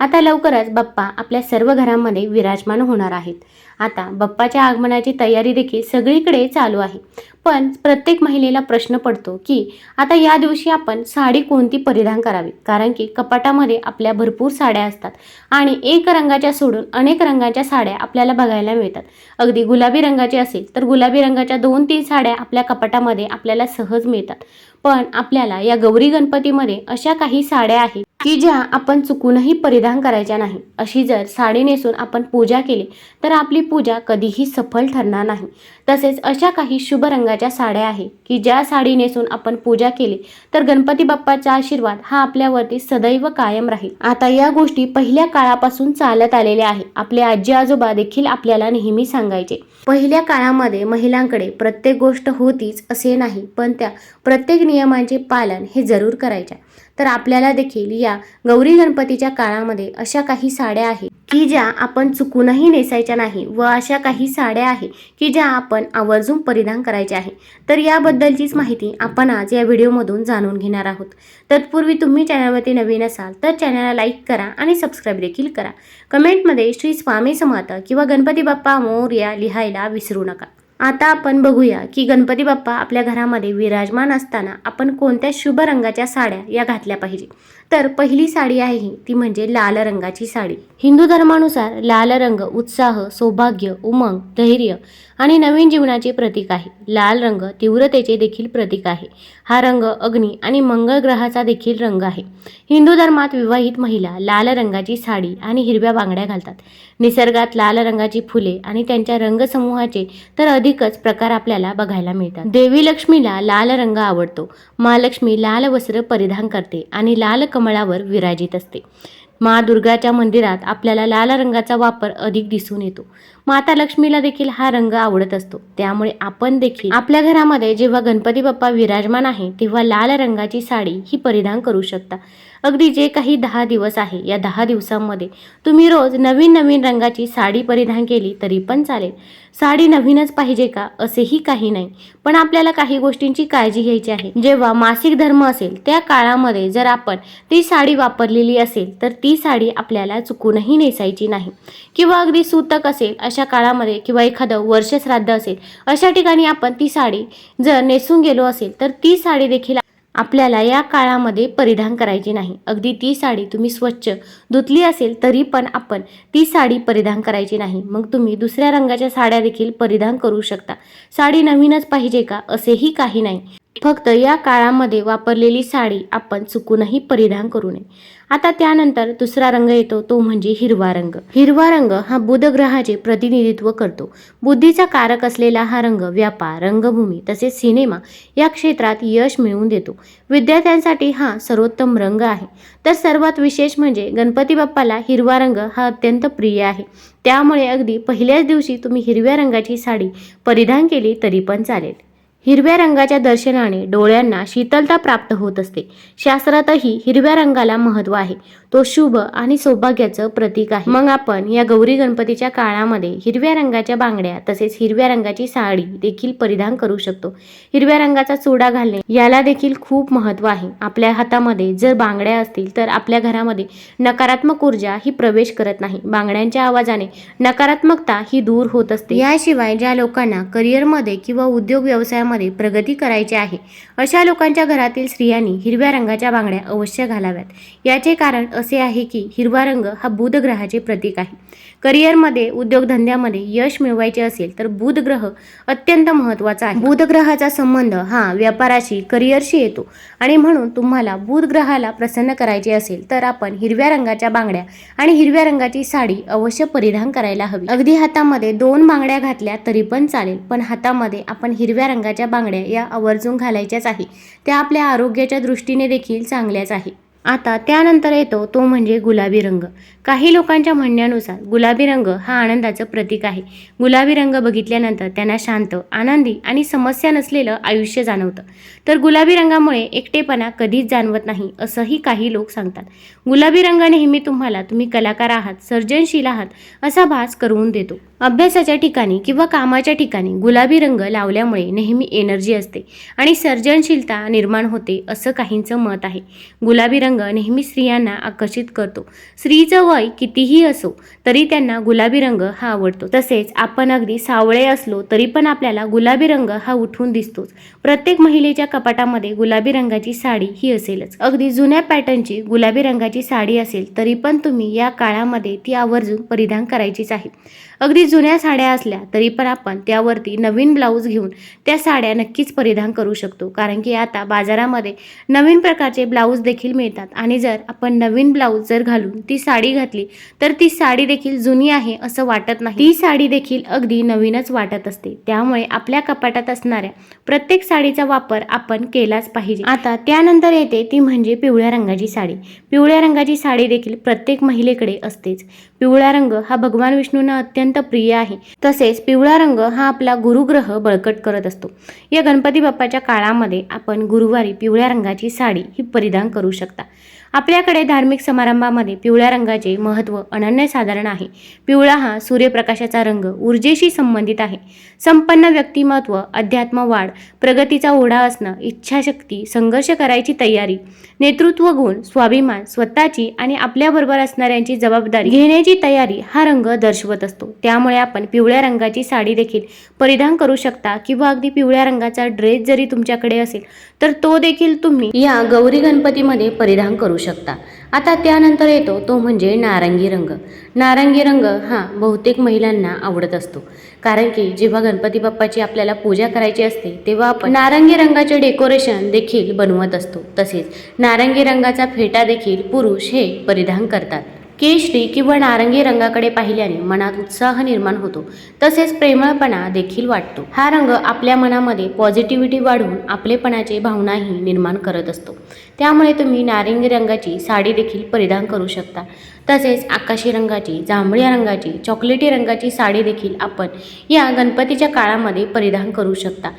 आता लवकरच बाप्पा आपल्या सर्व घरांमध्ये विराजमान होणार आहेत. आता बाप्पाच्या आगमनाची तयारी देखील सगळीकडे चालू आहे. पण प्रत्येक महिलेला प्रश्न पडतो की आता या दिवशी आपण साडी कोणती परिधान करावी कारण की कपाटामध्ये आपल्या भरपूर साड्या असतात आणि एक रंगाच्या सोडून अनेक रंगाच्या साड्या आपल्याला बघायला मिळतात. अगदी गुलाबी रंगाची असेल तर गुलाबी रंगाच्या दोन तीन साड्या आपल्या कपाटामध्ये आपल्याला सहज मिळतात. पण आपल्याला या गौरी गणपतीमध्ये अशा काही साड्या आहेत की ज्या आपण चुकूनही परिधान करायच्या नाही अशी जर साडी नेसून आपण पूजा केली तर आपली पूजा कधीही सफल ठरणार नाही. तसेच अशा काही शुभ रंगाच्या साड्या आहे की ज्या साडी नेसून आपण पूजा केली तर गणपती बाप्पाचा आशीर्वाद हा आपल्यावरती सदैव कायम राहील. आता या गोष्टी पहिल्या काळापासून चालत आलेल्या आहे. आपले आजी आजोबा देखील आपल्याला नेहमी सांगायचे. पहिल्या काळामध्ये महिलांकडे प्रत्येक गोष्ट होतीच असे नाही पण त्या प्रत्येक नियमांचे पालन हे जरूर करायच्या. तर आपल्याला देखील या गौरी गणपतीच्या काळामध्ये अशा काही साड्या आहेत की ज्या आपण चुकूनही नेसायच्या नाही व अशा काही साड्या आहे की ज्या आपण आवर्जून परिधान करायच्या आहे. तर याबद्दलचीच माहिती आपण आज या व्हिडिओमधून जाणून घेणार आहोत. तत्पूर्वी तुम्ही चॅनलवरती नवीन असाल तर चॅनलला लाईक करा आणि सबस्क्राईब देखील करा. कमेंटमध्ये श्री स्वामी समर्थ किंवा गणपती बाप्पा मोर्या लिहायला विसरू नका. आता आपण बघूया की गणपती बाप्पा आपल्या घरामध्ये विराजमान असताना आपण कोणत्या शुभ रंगाच्या साड्या या घातल्या पाहिजे? तर पहिली साडी आहे ही ती म्हणजे लाल रंगाची साडी. हिंदू धर्मानुसार लाल रंग उत्साह सौभाग्य उमंग धैर्य आणि नवीन जीवनाचे प्रतीक आहे. लाल रंग तीव्रतेचे देखील प्रतीक आहे. हा रंग अग्नी आणि मंगळ ग्रहाचा देखील रंग आहे. हिंदू धर्मात विवाहित महिला लाल रंगाची साडी आणि हिरव्या बांगड्या घालतात. निसर्गात लाल रंगाची फुले आणि त्यांच्या रंगसमूहाचे तर अधिकच प्रकार आपल्याला बघायला मिळतात. देवी लक्ष्मीला लाल रंग आवडतो. महालक्ष्मी लाल वस्त्र परिधान करते आणि लाल कमळावर विराजित असते. मा दुर्गाच्या मंदिरात आपल्याला लाल रंगाचा वापर अधिक दिसून येतो. माता लक्ष्मीला देखील हा रंग आवडत असतो. त्यामुळे आपण देखील आपल्या घरामध्ये जेव्हा गणपती बाप्पा विराजमान आहे तेव्हा लाल रंगाची साडी ही परिधान करू शकता. अगदी जे काही दहा दिवस आहे या दहा दिवसांमध्ये तुम्ही रोज नवीन नवीन रंगाची साडी परिधान केली तरी पण चालेल. साडी नवीनच पाहिजे का? असेही काही नाही. पण आपल्याला काही गोष्टींची काळजी घ्यायची आहे. जेव्हा मासिक धर्म असेल त्या काळामध्ये जर आपण ती साडी वापरलेली असेल तर ती साडी आपल्याला चुकूनही नेसायची नाही. किंवा अगदी सूतक असेल अशा काळामध्ये किंवा एखादं वर्षश्राद्ध असेल अशा ठिकाणी आपण ती साडी जर नेसून गेलो असेल तर ती साडी देखील आपल्याला या काळामध्ये परिधान करायची नाही. अगदी ती साडी तुम्ही स्वच्छ धुतली असेल तरी पण आपण ती साडी परिधान करायची नाही. मग तुम्ही दुसऱ्या रंगाच्या साड्या देखील परिधान करू शकता. साडी नवीनच पाहिजे का? असेही काही नाही. फक्त या काळामध्ये वापरलेली साडी आपण चुकूनही परिधान करू नये. आता त्यानंतर दुसरा रंग येतो तो म्हणजे हिरवा रंग. हिरवा रंग हा बुध ग्रहाचे प्रतिनिधित्व करतो. बुद्धीचा कारक असलेला हा रंग व्यापार रंगभूमी तसेच सिनेमा या क्षेत्रात यश मिळवून देतो. विद्यार्थ्यांसाठी हा सर्वोत्तम रंग आहे. तर सर्वात विशेष म्हणजे गणपती बाप्पाला हिरवा रंग हा अत्यंत प्रिय आहे. त्यामुळे अगदी पहिल्याच दिवशी तुम्ही हिरव्या रंगाची साडी परिधान केली तरी पण चालेल. हिरव्या रंगाच्या दर्शनाने डोळ्यांना शीतलता प्राप्त होत असते. शास्त्रातही हिरव्या रंगाला महत्त्व आहे. तो शुभ आणि सौभाग्याचं प्रतीक आहे. मग आपण या गौरी गणपतीच्या काळामध्ये हिरव्या रंगाच्या बांगड्या तसेच हिरव्या रंगाची साडी देखील परिधान करू शकतो. हिरव्या रंगाचा चुडा घालणे याला देखील खूप महत्त्व आहे. आपल्या हातामध्ये जर बांगड्या असतील तर आपल्या घरामध्ये नकारात्मक ऊर्जा ही प्रवेश करत नाही. बांगड्यांच्या आवाजाने नकारात्मकता ही दूर होत असते. याशिवाय ज्या लोकांना करिअरमध्ये किंवा उद्योग व्यवसायामध्ये प्रगती करायची आहे. अशा लोकांच्या घरातील स्त्रियांनी हिरव्या रंगाच्या बांगड्या अवश्य घालाव्यात. याचे कारण असे आहे की हिरवा रंग हा बुध ग्रहाचे प्रतीक आहे. करिअरमध्ये उद्योगधंद्यामध्ये यश मिळवायचे असेल तर बुध ग्रह अत्यंत महत्त्वाचा आहे. बुध ग्रहाचा संबंध हा व्यापाराशी करिअरशी येतो. आणि म्हणून तुम्हाला बुध ग्रहाला प्रसन्न करायचे असेल तर आपण हिरव्या रंगाच्या बांगड्या आणि हिरव्या रंगाची साडी अवश्य परिधान करायला हवी. अगदी हातामध्ये दोन बांगड्या घातल्या तरी पण चालेल पण हातामध्ये आपण हिरव्या रंगाच्या बांगड्या या आवर्जून घालायच्याच आहे. त्या आपल्या आरोग्याच्या दृष्टीने देखील चांगल्याच आहे. आता त्यानंतर येतो तो म्हणजे गुलाबी रंग. काही लोकांच्या म्हणण्यानुसार गुलाबी रंग हा आनंदाचं प्रतीक आहे. गुलाबी रंग बघितल्यानंतर त्यांना शांत आनंदी आणि समस्या नसलेलं आयुष्य जाणवतं. तर गुलाबी रंगामुळे एकटेपणा कधीच जाणवत नाही असंही काही लोक सांगतात. गुलाबी रंग नेहमी तुम्हाला तुम्ही कलाकार आहात सर्जनशील आहात असा भास करून देतो. अभ्यासाच्या ठिकाणी किंवा कामाच्या ठिकाणी गुलाबी रंग लावल्यामुळे नेहमी एनर्जी असते आणि सर्जनशीलता निर्माण होते असं काहींचं मत आहे. गुलाबी रंग नेहमी स्त्रियांना आकर्षित करतो. स्त्रीचं वय कितीही असो तरी त्यांना गुलाबी रंग हा आवडतो. तसेच आपण अगदी सावळे असलो तरी पण आपल्याला गुलाबी रंग हा उठून दिसतोच. प्रत्येक महिलेच्या कपाटामध्ये गुलाबी रंगाची साडी ही असेलच. अगदी जुन्या पॅटर्नची गुलाबी रंगाची साडी असेल तरी पण तुम्ही या काळामध्ये ती आवर्जून परिधान करायचीच आहे. अगदी जुन्या साड्या असल्या तरी पण आपण त्यावरती नवीन ब्लाऊज घेऊन त्या साड्या नक्कीच परिधान करू शकतो. कारण की आता बाजारामध्ये नवीन प्रकारचे ब्लाऊज देखील मिळतात. आणि जर आपण नवीन ब्लाऊज जर घालून ती साडी घातली तर ती साडी देखील जुनी आहे असं वाटत नाही. ती साडी देखील अगदी नवीनच वाटत असते. त्यामुळे आपल्या कपाटात असणाऱ्या प्रत्येक साडीचा वापर आपण केलाच पाहिजे. आता त्यानंतर येते ती म्हणजे पिवळ्या रंगाची साडी. पिवळ्या रंगाची साडी देखील प्रत्येक महिलेकडे असतेच. पिवळा रंग हा भगवान विष्णूंना अत्यंत अत्यंत प्रिय आहे. तसेच पिवळा रंग हा आपला गुरुग्रह बळकट करत असतो. या गणपती बाप्पाच्या काळामध्ये आपण गुरुवारी पिवळ्या रंगाची साडी ही परिधान करू शकता. आपल्याकडे धार्मिक समारंभामध्ये पिवळ्या रंगाचे महत्त्व अनन्यसाधारण आहे. पिवळा हा सूर्यप्रकाशाचा रंग ऊर्जेशी संबंधित आहे. संपन्न व्यक्तिमत्व अध्यात्म वाढ प्रगतीचा ओढा असणं इच्छाशक्ती संघर्ष करायची तयारी नेतृत्व गुण स्वाभिमान स्वतःची आणि आपल्याबरोबर असणाऱ्यांची जबाबदारी घेण्याची तयारी हा रंग दर्शवत असतो. त्यामुळे आपण पिवळ्या रंगाची साडी देखील परिधान करू शकता किंवा अगदी पिवळ्या रंगाचा ड्रेस जरी तुमच्याकडे असेल तर तो देखील तुम्ही या गौरी गणपतीमध्ये परिधान करू शकता आता त्यानंतर येतो तो म्हणजे नारंगी रंग. नारंगी रंग हा बहुतेक महिलांना आवडत असतो. कारण की जेव्हा गणपती बाप्पाची आपल्याला पूजा करायची असते तेव्हा आपण नारंगी रंगाचे डेकोरेशन देखील बनवत असतो. तसेच नारंगी रंगाचा फेटा देखील पुरुष हे परिधान करतात. केशरी किंवा नारंगी रंगाकडे पाहिल्याने मनात उत्साह निर्माण होतो. तसेच प्रेमळपणा देखील वाटतो. हा रंग आपल्या मनामध्ये पॉझिटिव्हिटी वाढवून आपलेपणाची भावनाही निर्माण करत असतो. त्यामुळे तुम्ही नारंगी रंगाची साडी देखील परिधान करू शकता. तसेच आकाशी रंगाची जांभळ्या रंगाची चॉकलेटी रंगाची साडी देखील आपण या गणपतीच्या काळामध्ये परिधान करू शकता.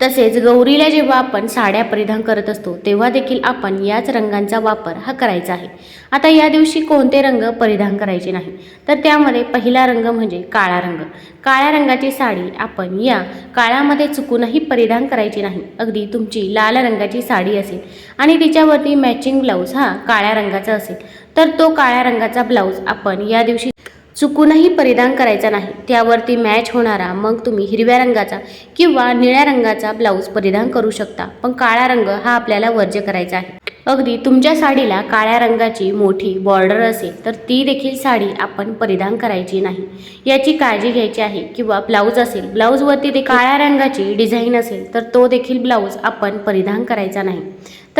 तसेच गौरीला जेव्हा आपण साड्या परिधान करत असतो तेव्हा देखील आपण याच रंगांचा वापर हा करायचा आहे. आता या दिवशी कोणते रंग परिधान करायचे नाही? तर त्यामध्ये पहिला रंग म्हणजे काळा रंग. काळ्या रंगाची साडी आपण या काळामध्ये चुकूनही परिधान करायची नाही. अगदी तुमची लाल रंगाची साडी असेल आणि तिच्यावरती मॅचिंग ब्लाऊज हा काळ्या रंगाचा असेल तर तो काळ्या रंगाचा ब्लाऊज आपण या दिवशी चुकूनही परिधान करायचा नाही. त्यावरती मॅच होणारा मग तुम्ही हिरव्या रंगाचा किंवा निळ्या रंगाचा ब्लाऊज परिधान करू शकता. पण काळा रंग हा आपल्याला वर्ज्य करायचा आहे. अगदी तुमच्या साडीला काळ्या रंगाची मोठी बॉर्डर असेल तर ती देखील साडी आपण परिधान करायची नाही. याची काळजी घ्यायची आहे किंवा ब्लाऊज असेल ब्लाऊजवरती ते काळ्या रंगाची डिझाईन असेल तर तो देखील ब्लाऊज आपण परिधान करायचा नाही.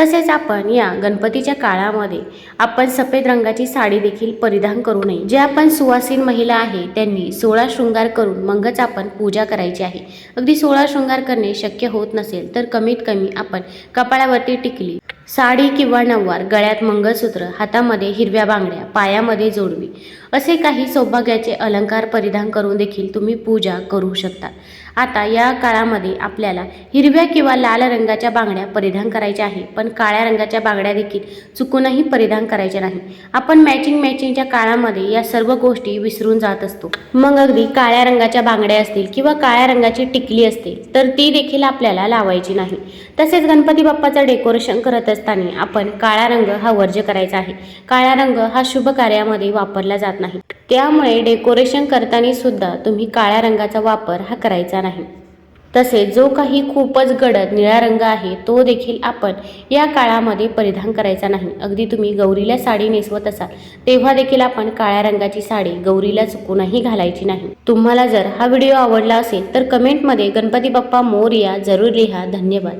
तसेच आपण या गणपतीच्या काळामध्ये आपण सफेद रंगाची साडी देखील परिधान करू नये. जे आपण सुवासीन महिला आहे त्यांनी सोळा शृंगार करून मगच आपण पूजा करायची आहे. अगदी सोळा शृंगार करणे शक्य होत नसेल तर कमीत कमी आपण कपाळावरती टिकली. साडी किंवा नववार गळ्यात मंगळसूत्र हातामध्ये हिरव्या बांगड्या पायामध्ये जोडवी असे काही सौभाग्याचे अलंकार परिधान करून देखील तुम्ही पूजा करू शकता. आता या काळामध्ये आपल्याला हिरव्या किंवा लाल रंगाच्या बांगड्या परिधान करायच्या आहे पण काळ्या रंगाच्या बांगड्या देखील चुकूनही परिधान करायच्या नाही. आपण मॅचिंग मॅचिंगच्या काळामध्ये या सर्व गोष्टी विसरून जात असतो. मग अगदी काळ्या रंगाच्या बांगड्या असतील किंवा काळ्या रंगाची टिकली असतील तर ती देखील आपल्याला लावायची नाही. तसेच गणपती बाप्पाचं डेकोरेशन करत असताना आपण काळा रंग हा वर्ज्य करायचा आहे. काळा रंग हा शुभ कार्यामध्ये वापरला जात नाही. त्यामुळे डेकोरेशन करताना सुद्धा तुम्ही काळ्या रंगाचा वापर हा करायचा नाही. तसेच जो काही खूपच गडद निळा रंग आहे तो देखील आपण या काळामध्ये परिधान करायचा नाही. अगदी तुम्ही गौरीला साडी नेसवत असाल तेव्हा देखील आपण काळ्या रंगाची साडी गौरीला चुकूनही घालायची नाही. तुम्हाला जर हा व्हिडिओ आवडला असेल तर कमेंटमध्ये गणपती बाप्पा मोरया जरूर लिहा. धन्यवाद.